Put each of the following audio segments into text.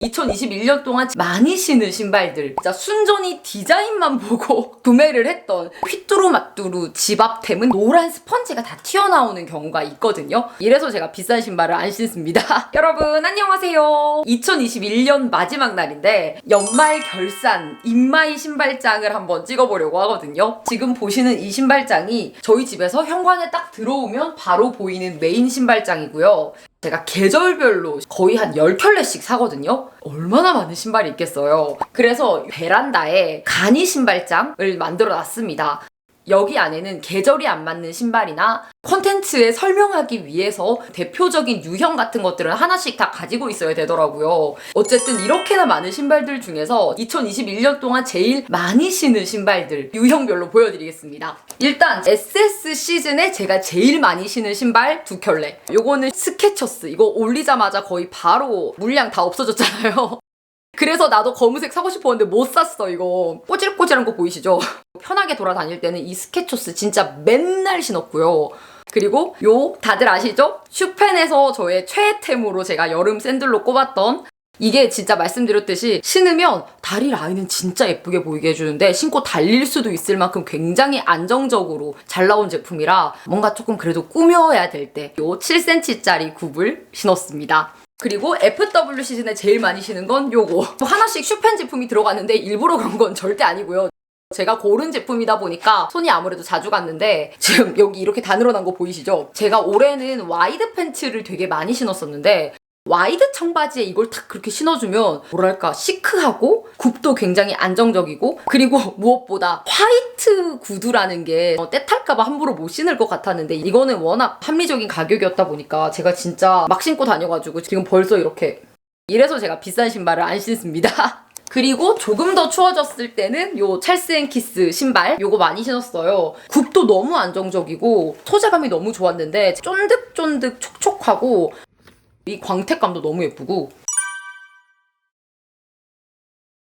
2021년 동안 많이 신은 신발들. 진짜 순전히 디자인만 보고 구매를 했던 휘뚜루마뚜루 집앞템은 노란 스펀지가 다 튀어나오는 경우가 있거든요. 이래서 제가 비싼 신발을 안 신습니다. 여러분 안녕하세요. 2021년 마지막 날인데 연말 결산 인마이 신발장을 한번 찍어보려고 하거든요. 지금 보시는 이 신발장이 저희 집에서 현관에 딱 들어오면 바로 보이는 메인 신발장이고요 제가 계절별로 거의 한 10켤레씩 사거든요. 얼마나 많은 신발이 있겠어요. 그래서 베란다에 간이 신발장을 만들어 놨습니다. 여기 안에는 계절이 안 맞는 신발이나 컨텐츠에 설명하기 위해서 대표적인 유형 같은 것들은 하나씩 다 가지고 있어야 되더라고요. 어쨌든 이렇게나 많은 신발들 중에서 2021년 동안 제일 많이 신은 신발들 유형별로 보여드리겠습니다. 일단 SS 시즌에 제가 제일 많이 신은 신발 두 켤레. 요거는 스케쳐스. 이거 올리자마자 거의 바로 물량 다 없어졌잖아요. 그래서 나도 검은색 사고 싶었는데 못 샀어 이거 꼬질꼬질한 거 보이시죠? 편하게 돌아다닐 때는 이 스케쳐스 진짜 맨날 신었고요 그리고 요 다들 아시죠? 슈펜에서 저의 최애템으로 제가 여름 샌들로 꼽았던 이게 진짜 말씀드렸듯이 신으면 다리 라인은 진짜 예쁘게 보이게 해주는데 신고 달릴 수도 있을 만큼 굉장히 안정적으로 잘 나온 제품이라 뭔가 조금 그래도 꾸며야 될 때 요 7cm짜리 굽을 신었습니다. 그리고 FW 시즌에 제일 많이 신은 건 요거. 하나씩 슈펜 제품이 들어갔는데 일부러 그런 건 절대 아니고요. 제가 고른 제품이다 보니까 손이 아무래도 자주 갔는데 지금 여기 이렇게 다 늘어난 거 보이시죠? 제가 올해는 와이드 팬츠를 되게 많이 신었었는데 와이드 청바지에 이걸 딱 그렇게 신어주면 뭐랄까 시크하고 굽도 굉장히 안정적이고 그리고 무엇보다 화이트 구두라는 게 어, 때 탈까봐 함부로 못 신을 것 같았는데 이거는 워낙 합리적인 가격이었다 보니까 제가 진짜 막 신고 다녀가지고 지금 벌써 이렇게 이래서 제가 비싼 신발을 안 신습니다. 그리고 조금 더 추워졌을 때는 요 찰스 앤 키스 신발 요거 많이 신었어요. 굽도 너무 안정적이고 소재감이 너무 좋았는데 쫀득쫀득 촉촉하고 이 광택감도 너무 예쁘고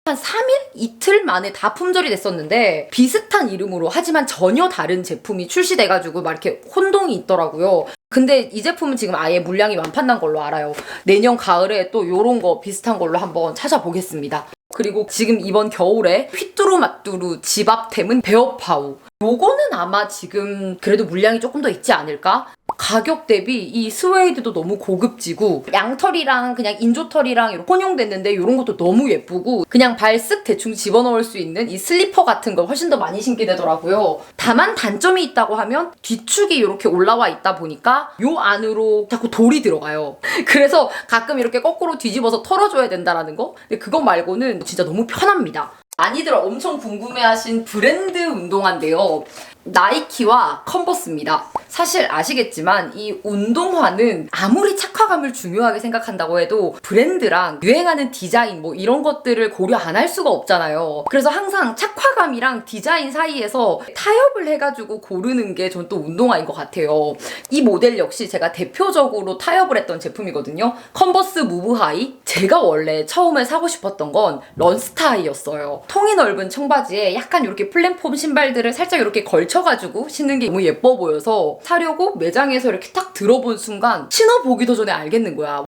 한 3일? 이틀 만에 다 품절이 됐었는데 비슷한 이름으로 하지만 전혀 다른 제품이 출시돼가지고 막 이렇게 혼동이 있더라고요. 근데 이 제품은 지금 아예 물량이 완판난 걸로 알아요. 내년 가을에 또 요런 거 비슷한 걸로 한번 찾아보겠습니다. 그리고 지금 이번 겨울에 휘뚜루마뚜루 집앞템은 베어파우. 요거는 아마 지금 그래도 물량이 조금 더 있지 않을까? 가격 대비 이 스웨이드도 너무 고급지고 양털이랑 그냥 인조털이랑 이렇게 혼용됐는데 이런 것도 너무 예쁘고 그냥 발 쓱 대충 집어넣을 수 있는 이 슬리퍼 같은 걸 훨씬 더 많이 신게 되더라고요. 다만 단점이 있다고 하면 뒤축이 이렇게 올라와 있다 보니까 요 안으로 자꾸 돌이 들어가요. 그래서 가끔 이렇게 거꾸로 뒤집어서 털어줘야 된다라는 거? 근데 그거 말고는 진짜 너무 편합니다. 많이들 엄청 궁금해하신 브랜드 운동화인데요. 나이키와 컨버스입니다. 사실 아시겠지만 이 운동화는 아무리 착화감을 중요하게 생각한다고 해도 브랜드랑 유행하는 디자인 뭐 이런 것들을 고려 안 할 수가 없잖아요. 그래서 항상 착화감이랑 디자인 사이에서 타협을 해가지고 고르는 게 전 또 운동화인 것 같아요. 이 모델 역시 제가 대표적으로 타협을 했던 제품이거든요. 컨버스 무브 하이. 제가 원래 처음에 사고 싶었던 건 런스타이였어요. 통이 넓은 청바지에 약간 이렇게 플랫폼 신발들을 살짝 이렇게 걸쳐가지고 신는 게 너무 예뻐 보여서 사려고 매장에서 이렇게 딱 들어본 순간 신어보기도 전에 알겠는 거야.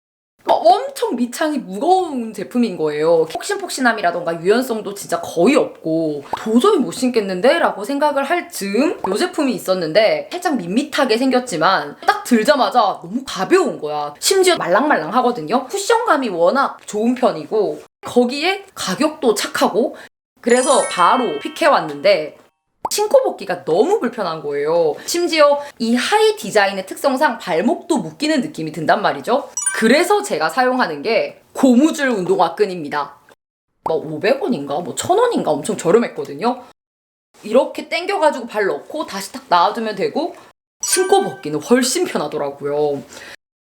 어, 엄청 밑창이 무거운 제품인 거예요. 폭신폭신함이라던가 유연성도 진짜 거의 없고 도저히 못 신겠는데? 라고 생각을 할 즈음 이 제품이 있었는데 살짝 밋밋하게 생겼지만 딱 들자마자 너무 가벼운 거야. 심지어 말랑말랑 하거든요. 쿠션감이 워낙 좋은 편이고 거기에 가격도 착하고 그래서 바로 픽해왔는데 신고 벗기가 너무 불편한 거예요. 심지어 이 하이 디자인의 특성상 발목도 묶이는 느낌이 든단 말이죠. 그래서 제가 사용하는 게 고무줄 운동화 끈입니다. 뭐 500원인가 뭐 1000원인가 엄청 저렴했거든요. 이렇게 당겨가지고 발 넣고 다시 딱 놔두면 되고 신고 벗기는 훨씬 편하더라고요.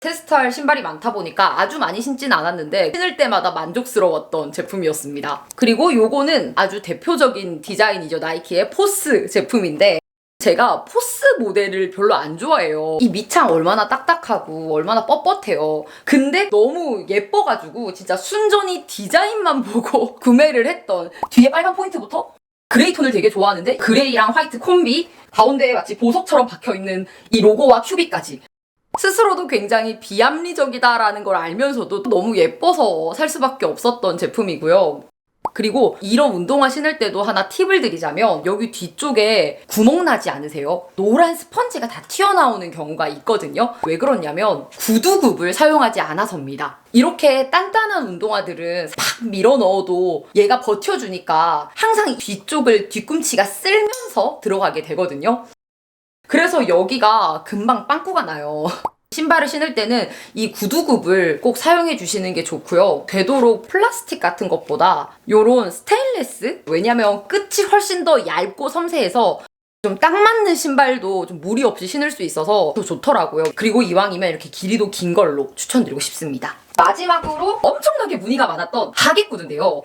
테스트할 신발이 많다 보니까 아주 많이 신진 않았는데 신을 때마다 만족스러웠던 제품이었습니다. 그리고 요거는 아주 대표적인 디자인이죠. 나이키의 포스 제품인데 제가 포스 모델을 별로 안 좋아해요. 이 밑창 얼마나 딱딱하고 얼마나 뻣뻣해요. 근데 너무 예뻐가지고 진짜 순전히 디자인만 보고 구매를 했던 뒤에 빨간 포인트부터 그레이 톤을 되게 좋아하는데 그레이랑 화이트 콤비 가운데에 마치 보석처럼 박혀있는 이 로고와 큐비까지 스스로도 굉장히 비합리적이다라는 걸 알면서도 너무 예뻐서 살 수밖에 없었던 제품이고요. 그리고 이런 운동화 신을 때도 하나 팁을 드리자면 여기 뒤쪽에 구멍 나지 않으세요? 노란 스펀지가 다 튀어나오는 경우가 있거든요. 왜 그러냐면 구두굽을 사용하지 않아서입니다. 이렇게 단단한 운동화들은 팍 밀어 넣어도 얘가 버텨주니까 항상 이 뒤쪽을 뒤꿈치가 쓸면서 들어가게 되거든요. 그래서 여기가 금방 빵꾸가 나요. 신발을 신을 때는 이 구두굽을 꼭 사용해 주시는 게 좋고요. 되도록 플라스틱 같은 것보다 요런 스테인레스? 왜냐면 끝이 훨씬 더 얇고 섬세해서 좀 딱 맞는 신발도 좀 무리 없이 신을 수 있어서 더 좋더라고요. 그리고 이왕이면 이렇게 길이도 긴 걸로 추천드리고 싶습니다. 마지막으로 엄청나게 문의가 많았던 하객 구두인데요.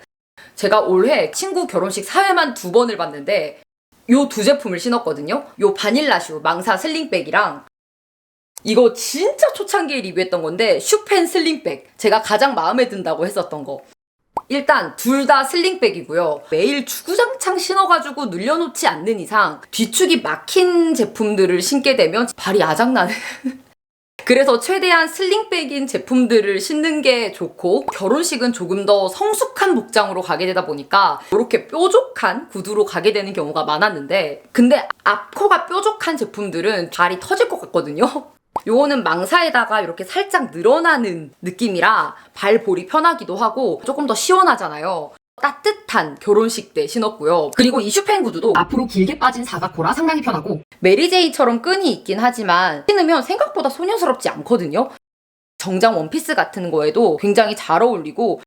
제가 올해 친구 결혼식 사회만 두 번을 봤는데 요 두 제품을 신었거든요. 요 바닐라슈 망사 슬링백이랑 이거 진짜 초창기에 리뷰했던 건데 슈펜 슬링백. 제가 가장 마음에 든다고 했었던 거. 일단 둘 다 슬링백이고요. 매일 주구장창 신어가지고 늘려놓지 않는 이상 뒤축이 막힌 제품들을 신게 되면 발이 아작나는 그래서 최대한 슬링백인 제품들을 신는 게 좋고 결혼식은 조금 더 성숙한 복장으로 가게 되다 보니까 이렇게 뾰족한 구두로 가게 되는 경우가 많았는데 근데 앞코가 뾰족한 제품들은 발이 터질 것 같거든요. 요거는 망사에다가 이렇게 살짝 늘어나는 느낌이라 발볼이 편하기도 하고 조금 더 시원하잖아요. 따뜻한 결혼식 때 신었고요. 그리고 이 슈펜 구두도 앞으로 길게 빠진 사각코라 상당히 편하고 메리제이처럼 끈이 있긴 하지만 신으면 생각보다 소녀스럽지 않거든요. 정장 원피스 같은 거에도 굉장히 잘 어울리고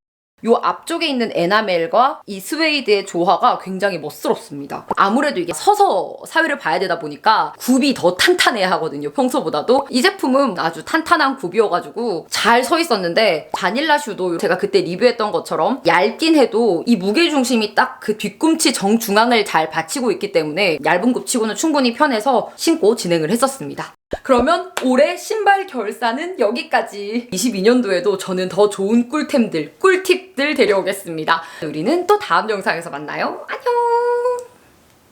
요 앞쪽에 있는 에나멜과 이 스웨이드의 조화가 굉장히 멋스럽습니다. 아무래도 이게 서서 사회를 봐야 되다 보니까 굽이 더 탄탄해야 하거든요. 평소보다도. 이 제품은 아주 탄탄한 굽이어가지고 잘 서 있었는데 바닐라 슈도 제가 그때 리뷰했던 것처럼 얇긴 해도 이 무게 중심이 딱 그 뒤꿈치 정중앙을 잘 받치고 있기 때문에 얇은 굽치고는 충분히 편해서 신고 진행을 했었습니다. 그러면 올해 신발 결산은 여기까지. 22년도에도 저는 더 좋은 꿀템들, 꿀팁들 데려오겠습니다. 우리는 또 다음 영상에서 만나요. 안녕!